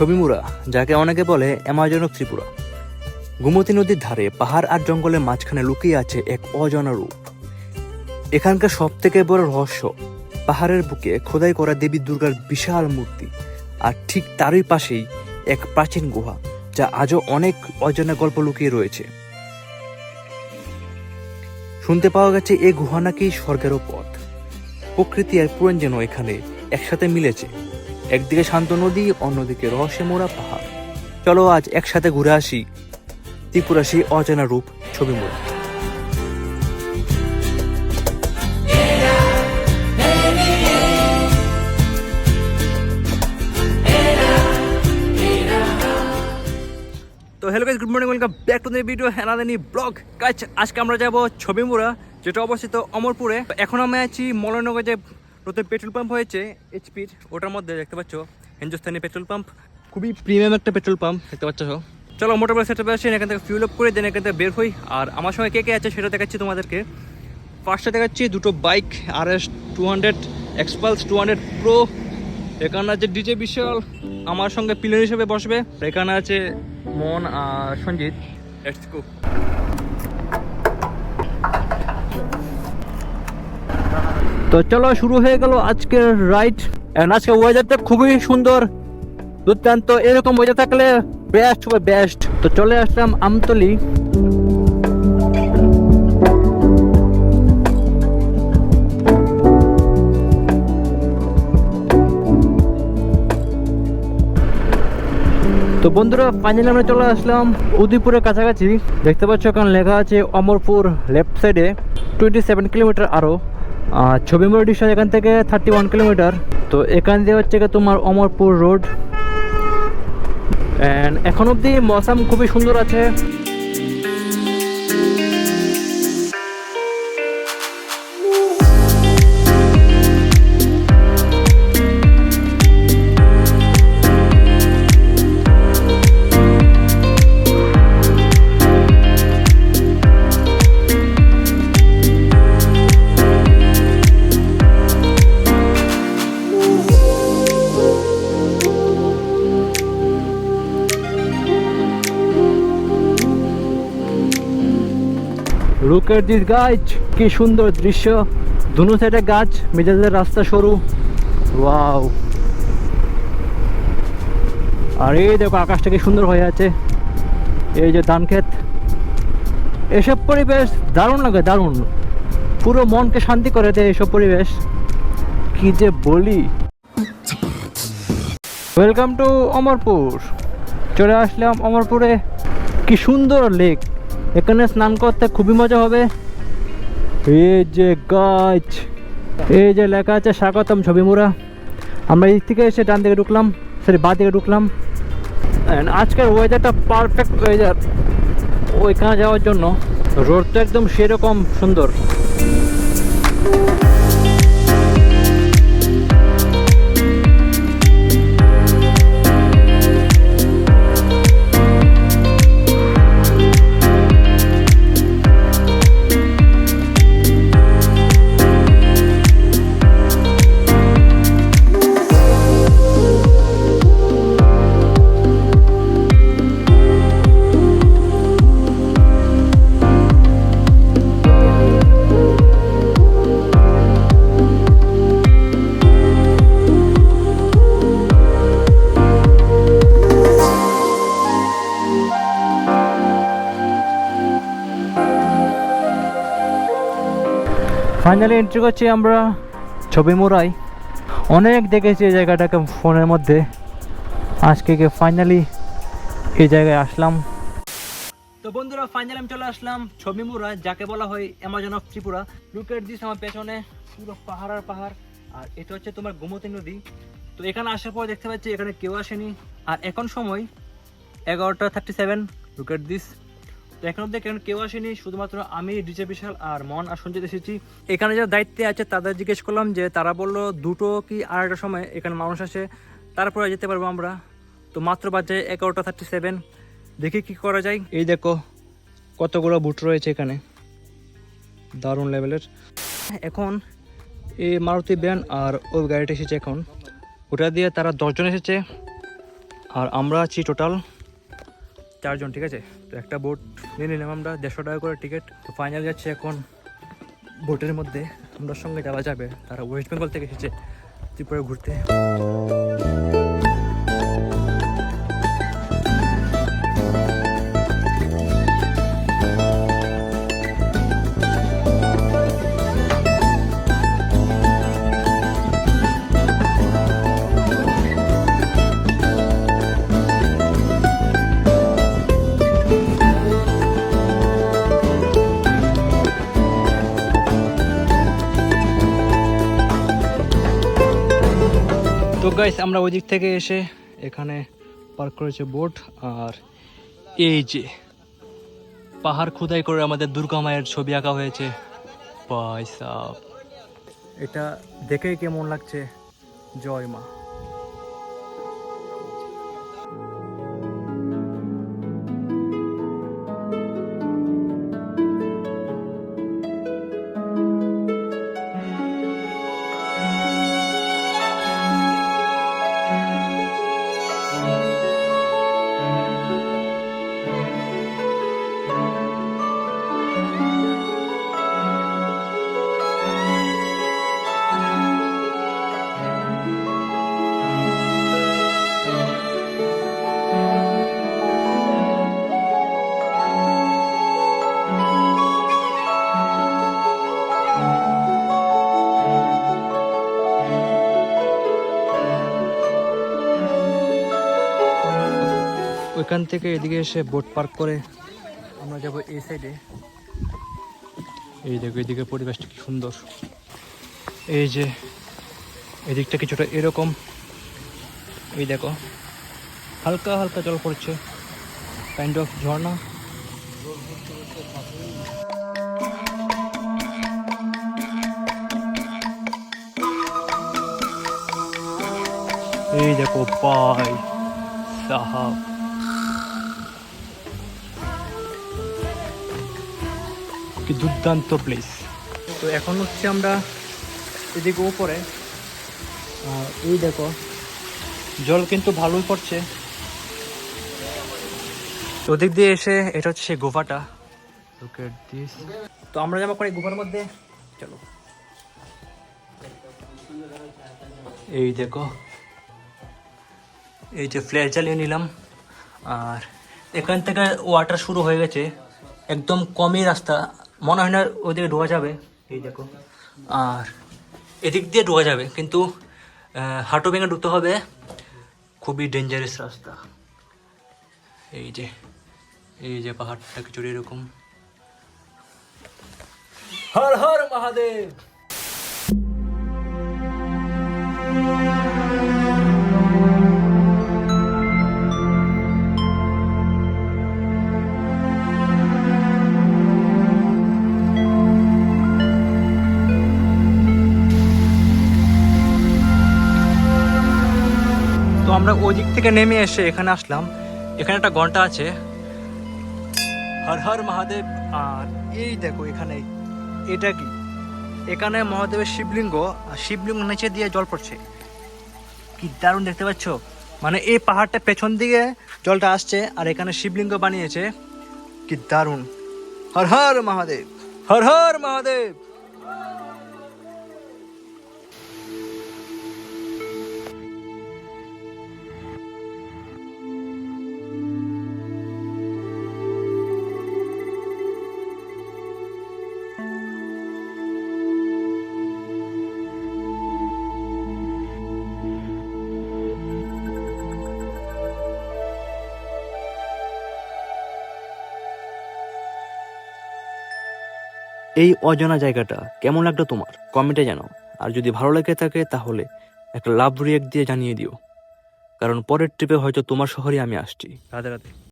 ছবিমুরা যাকে অনেকে বলে অ্যামাজন অফ ত্রিপুরা। গোমতী নদীর ধারে, পাহাড় আর জঙ্গলের মাঝখানে লুকিয়ে আছে এক অজানা রূপ। এখানকার সব থেকে বড় রহস্য, পাহাড়ের বুকে খোদাই করা দেবী দুর্গার বিশাল মূর্তি, আর ঠিক তারই পাশেই এক প্রাচীন গুহা, যা আজও অনেক অজানা গল্প লুকিয়ে রয়েছে। শুনতে পাওয়া গেছে এই গুহা নাকি স্বর্গেরও পথ। প্রকৃতি আর পুরাণ যেন এখানে একসাথে মিলেছে। একদিকে শান্ত নদী, অন্যদিকে রহস্যে মোড়া পাহাড়। চলো আজ একসাথে ঘুরে আসি ত্রিপুরা সেই অজানা রূপ ছবি মোড়া তো hello guys good morning welcome back to the video হ্যানাদানি blog আজকে আমরা যাব ছবিমুড়া যেটা অবস্থিত অমরপুরে। এখন আমি আছি মলনগর যে নতুন পেট্রোল পাম্প হয়েছে এইচপির ওটার মধ্যে দেখতে পাচ্ছ হিন্দুস্তানি পেট্রোল পাম্প। খুবই প্রিমিয়াম একটা পেট্রোল পাম্প দেখতে পাচ্ছ। চলো মোটর বাইক সেটা আসি এখান থেকে ফিউল আপ করে দেন এখান থেকে বের হই। আর আমার সঙ্গে কে কে আছে সেটা দেখাচ্ছি তোমাদেরকে। ফার্স্টে দেখাচ্ছি দুটো bike R S two hundred Xpulse two hundred pro এখানে আছে ডিজে বিশাল আমার সঙ্গে পিলন হিসেবে বসবে। এখানে আছে মন আর সঞ্জিত। লেটস গো তো চলো শুরু হয়ে গেল আজকের রাইড। আজকে ওয়েদারটা খুবই সুন্দর। দুর্দান্ত, এরকম ওয়েদার থাকলে বেস্ট হবে বেস্ট তো চলে আসলাম আমতলি। তো বন্ধুরা ফাইনালি আমরা চলে আসলাম উদয়পুরের কাছাকাছি। দেখতে পাচ্ছ এখন লেখা আছে অমরপুর লেফট সাইডে টোয়েন্টি সেভেন কিলোমিটার আরও। আর ছবি মোড় ডিস্টেন্স এখান থেকে থার্টি ওয়ান কিলোমিটার তো এখান দিয়ে হচ্ছে তোমার অমরপুর রোড অ্যান্ড এখন অবধি মৌসাম খুবই সুন্দর আছে। লুকের দিস গাছ কি সুন্দর দৃশ্য। দুনো সাইডে গাছ মেজাজের রাস্তা সরু। ওয়াও আর এই দেখো আকাশটা কি সুন্দর হয়ে আছে। এই যে ধান ক্ষেত। এসব পরিবেশ দারুণ লাগে, দারুণ। পুরো মনকে শান্তি করে দেয় এসব পরিবেশ। কি যে বলি। Welcome to Amarpur. চলে আসলাম অমরপুরে। কি সুন্দর লেক এখানে স্নান করতে খুবই মজা হবে। এই যে গাছ, এই যে লেখা আছে স্বাগতম ছবি মোড়া। আমরা এই থেকে এসে ডান দিকে ঢুকলাম সরি বা দিকে ঢুকলাম। আজকের ওয়েদারটা পারফেক্ট ওয়েদার ওইখানে যাওয়ার জন্য রোডটা একদম সেরকম সুন্দর। ফাইনালি এন্ট্রি করছি আমরা ছবি মোড়াই। অনেক দেখেছি এই জায়গাটাকে ফোনের মধ্যে। আজকে গিয়ে ফাইনালি এই জায়গায় আসলাম। তো বন্ধুরা ফাইনালি আমি চলে আসলাম ছবি মোড়া যাকে বলা হয় অ্যামাজন অফ ত্রিপুরা। লুকের দিস আমার পেছনে, পুরো পাহাড় আর পাহাড়। আর এটা হচ্ছে তোমার গোমতী নদী। তো এখানে আসার পর দেখতে পাচ্ছি এখানে কেউ আসেনি। আর এখন সময় এগারোটা থার্টি সেভেন লুকের দিস তো এখন অব্দি কেন কেউ আসেনি? শুধুমাত্র আমি ডিজে বিশাল আর মন আর সঞ্জিত এসেছি। এখানে যারা দায়িত্বে আছে তাদের জিজ্ঞেস করলাম যে তারা বলল দুটো কি আড়াইটার সময় এখানে মানুষ আসে তারপরে যেতে পারব আমরা। তো মাত্র বাজে এগারোটা থার্টি সেভেন দেখি কি করা যায়। এই দেখো কতগুলো বুট রয়েছে এখানে। দারুণ লেভেলের এখন এই মারুতি ব্যান আর ওই গাড়িটা এসেছে এখন। ওটা দিয়ে তারা দশজন এসেছে। আর আমরা আছি টোটাল চারজন, ঠিক আছে? তো একটা বোট নিয়ে নিলাম আমরা, দেড়শো টাকা করে টিকিট তো ফাইনাল যাচ্ছে এখন বোটের মধ্যে। আমরা সঙ্গে যাওয়া যাবে, তারা ওয়েস্ট বেঙ্গল থেকে এসেছে ত্রিপুরা ঘুরতে। তো গাইস আমরা ওই দিক থেকে এসে এখানে পার্ক করেছে বোট আর এই যে পাহাড় খোদাই করে আমাদের দুর্গা মায়ের ছবি আঁকা হয়েছে। পয়সা এটা দেখেই কেমন লাগছে। জয় মা। ওইখান থেকে এদিকে এসে বোট পার্ক করে আমরা যাব এই সাইডে এই দেখো, এদিকে পরিবেশটা কি সুন্দর। এই যে, এদিকটা কিছুটা এরকম। এই দেখো, হালকা হালকা জল পড়ছে কাইন্ড অফ ঝর্ণা। এই দেখো পাই সাহাব। কি দুর্দান্ত প্লেস তো এখন হচ্ছে আমরা এদিকে উপরে। এই দেখো জল কিন্তু ভালোই পড়ছে। ওদিক দিয়ে এসে এটা হচ্ছে সেই গুফাটা this. তো আমরা যাব করে গুফার মধ্যে। চলো। এই দেখো এই যে ফ্ল্যাশ জ্বালিয়ে নিলাম। আর এখান থেকে ওয়াটার শুরু হয়ে গেছে। একদম কমই রাস্তা। মনে হয় না ওদিকে ঢোকা যাবে। এই দেখো। আর এদিক দিয়ে ঢোকা যাবে, কিন্তু হাঁটু ভেঙে ঢুকতে হবে। খুবই ডেঞ্জারাস রাস্তা। এই যে এই যে পাহাড়টা কিছুটা এরকম। হর হর মহাদেব! আমরা ওই দিক থেকে নেমে এসে এখানে আসলাম। এখানে একটা ঘণ্টা আছে। হর হর মহাদেব, আর এই দেখো এখানে, এটা কি? এখানে মহাদেবের শিবলিঙ্গ, আর শিবলিঙ্গ নিচে দিয়ে জল পড়ছে। কি দারুণ দেখতে পাচ্ছ? মানে এই পাহাড়টা পেছন দিকে জলটা আসছে, আর এখানে শিবলিঙ্গ বানিয়েছে। কি দারুণ। হর হর মহাদেব, হর হর মহাদেব। এই অজানা জায়গাটা কেমন লাগল তোমার? কমেন্টে জানাও। আর যদি ভালো লেগে থাকে তাহলে একটা লাভ রিয়েক্ট দিয়ে জানিয়ে দিও। কারণ পরের ট্রিপে হয়তো তোমার শহরে আমি আসছি। রাধে রাধে।